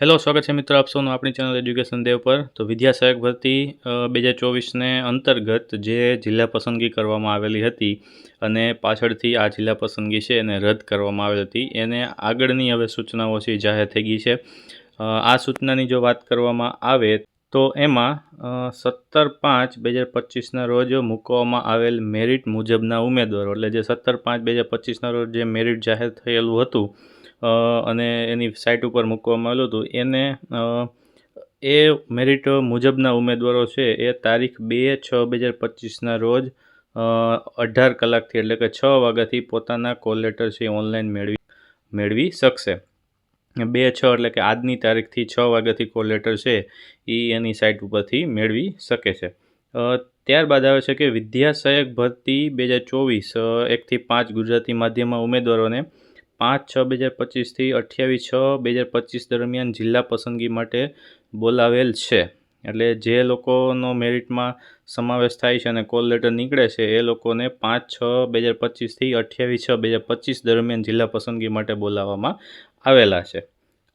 Hello, સ્વાગત છે મિત્રો આપ સૌનું આપણી ચેનલ એજ્યુકેશન દેવ પર. તો વિદ્યા સહાયક ભરતી બે હજાર ચોવીસને અંતર્ગત જે જિલ્લા પસંદગી કરવામાં આવેલી હતી અને પાછળથી આ જિલ્લા પસંદગી છે એને રદ કરવામાં આવેલી હતી. એને આગળની હવે સૂચનાઓ છે જાહેર થઈ ગઈ છે. આ સૂચનાની જો વાત કરવામાં આવે તો એમાં સત્તર પાંચ બે હજાર પચીસના રોજ મૂકવામાં આવેલ મેરિટ મુજબના ઉમેદવારો, એટલે જે સત્તર પાંચ બે હજાર પચીસના રોજ જે મેરિટ જાહેર થયેલું હતું અને એની સાઇટ ઉપર મૂકવામાં આવેલું હતું. એને એ મેરિટ મુજબના ઉમેદવારો છે એ તારીખ બે છ બે હજાર પચીસના રોજ અઢાર કલાકથી એટલે કે છ વાગ્યાથી પોતાના કોલ લેટર છે ઓનલાઈન મેળવી મેળવી શકશે. બે છ એટલે કે આજની તારીખથી છ વાગ્યાથી કોલ લેટર છે એ એની સાઇટ ઉપરથી મેળવી શકે છે. ત્યારબાદ આવે છે કે વિદ્યા સહાયક ભરતી બે હજાર ચોવીસ એકથી પાંચ ગુજરાતી માધ્યમમાં ઉમેદવારોને પાંચ છ બે હજાર પચીસથી અઠ્યાવીસ છ બે હજાર પચીસ દરમિયાન જિલ્લા પસંદગી માટે બોલાવેલ છે. એટલે જે લોકોનો મેરિટમાં સમાવેશ થાય છે અને કોલ લેટર નીકળે છે, એ લોકોને પાંચ છ બે હજાર પચીસથી અઠ્યાવીસ છ બે હજાર પચીસ દરમિયાન જિલ્લા પસંદગી માટે બોલાવવામાં આવેલા છે.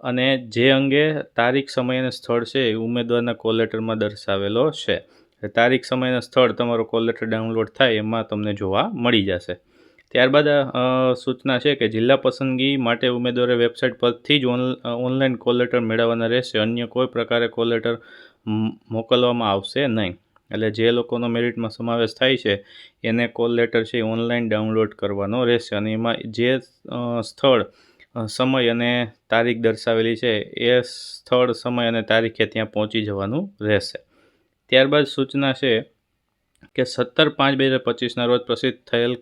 અને જે અંગે તારીખ, સમય અને સ્થળ છે એ ઉમેદવારના કોલ લેટરમાં દર્શાવેલો છે. તારીખ, સમય અને સ્થળ તમારો કોલ લેટર ડાઉનલોડ થાય એમાં તમને જોવા મળી જશે. ત્યારબાદ સૂચના છે કે જિલ્લા પસંદગી માટે ઉમેદવારે વેબસાઇટ પરથી જ ઓન ઓનલાઈન કોલ લેટર મેળવવાના રહેશે. અન્ય કોઈ પ્રકારે કોલ લેટર મોકલવામાં આવશે નહીં. એટલે જે લોકોનો મેરિટમાં સમાવેશ થાય છે, એને કોલ લેટર છે એ ઓનલાઈન ડાઉનલોડ કરવાનો રહેશે. અને એમાં જે સ્થળ સમય અને તારીખ દર્શાવેલી છે, એ સ્થળ, સમય અને તારીખે ત્યાં પહોંચી જવાનું રહેશે. ત્યારબાદ સૂચના છે કે સત્તર પાંચ બે હજાર પચીસના રોજ પ્રસિદ્ધ થયેલ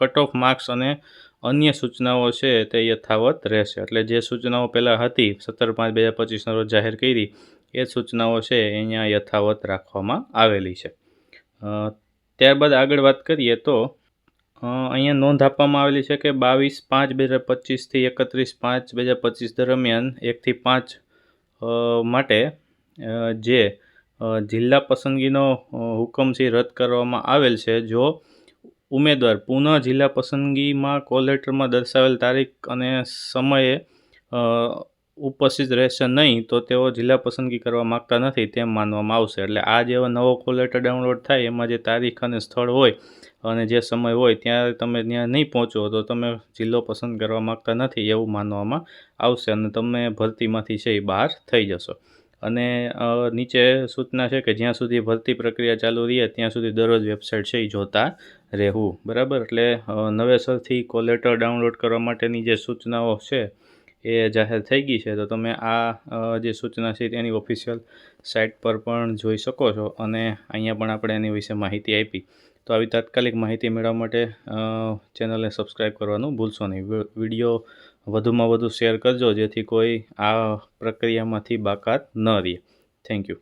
કટ ઓફ માર્ક્સ અને અન્ય સૂચનાઓ છે તે યથાવત રહેશે. એટલે જે સૂચનાઓ પહેલાં હતી, સત્તર પાંચ બે હજાર પચીસના રોજ જાહેર કરી, એ સૂચનાઓ છે અહીંયા યથાવત રાખવામાં આવેલી છે. ત્યારબાદ આગળ વાત કરીએ તો અહીંયા નોંધ આપવામાં આવેલી છે કે બાવીસ પાંચ બે હજાર પચીસથી એકત્રીસ પાંચ બે હજાર પચીસ દરમિયાન એકથી પાંચ માટે જે જિલ્લા પસંદગીનો હુકમ રદ કરવામાં આવેલ છે જો ઉમેદવાર પુનઃ જિલ્લા પસંદગીમાં કોલ લેટરમાં દર્શાવેલ તારીખ અને સમયે ઉપસ્થિત રહેશે નહીં તો તેઓ જિલ્લા પસંદગી કરવા માગતા નથી તેમ માનવામાં આવશે. એટલે આ જેવો નવો કોલ લેટર ડાઉનલોડ થાય, એમાં જે તારીખ અને સ્થળ હોય અને જે સમય હોય ત્યાં તમે ત્યાં નહીં પહોંચો તો તમે જિલ્લો પસંદ કરવા માગતા નથી એવું માનવામાં આવશે અને તમે ભરતીમાંથી છે એ બહાર થઈ જશો. અને નીચે સૂચના છે કે જ્યાં સુધી ભરતી પ્રક્રિયા ચાલુ રહે ત્યાં સુધી દરરોજ વેબસાઇટ છે એ જોતા રહેવું. બરાબર? એટલે નવેસરથી કોલેટર ડાઉનલોડ કરવા માટેની જે સૂચનાઓ છે, એ જાહેર થઈ ગઈ છે. તો તમે આ જે સૂચના છે તેની ઓફિશિયલ સાઇટ પર પણ જોઈ શકો છો અને અહીંયા પણ આપણે એની વિશે માહિતી આપી. તો આવી તાત્કાલિક માહિતી મેળવવા માટે ચેનલને સબસ્ક્રાઈબ કરવાનું ભૂલશો નહીં. વીડિયો વધુમાં વધુ શેર કરજો જેથી કોઈ આ પ્રક્રિયામાંથી બાકાત ન રહે. Thank you.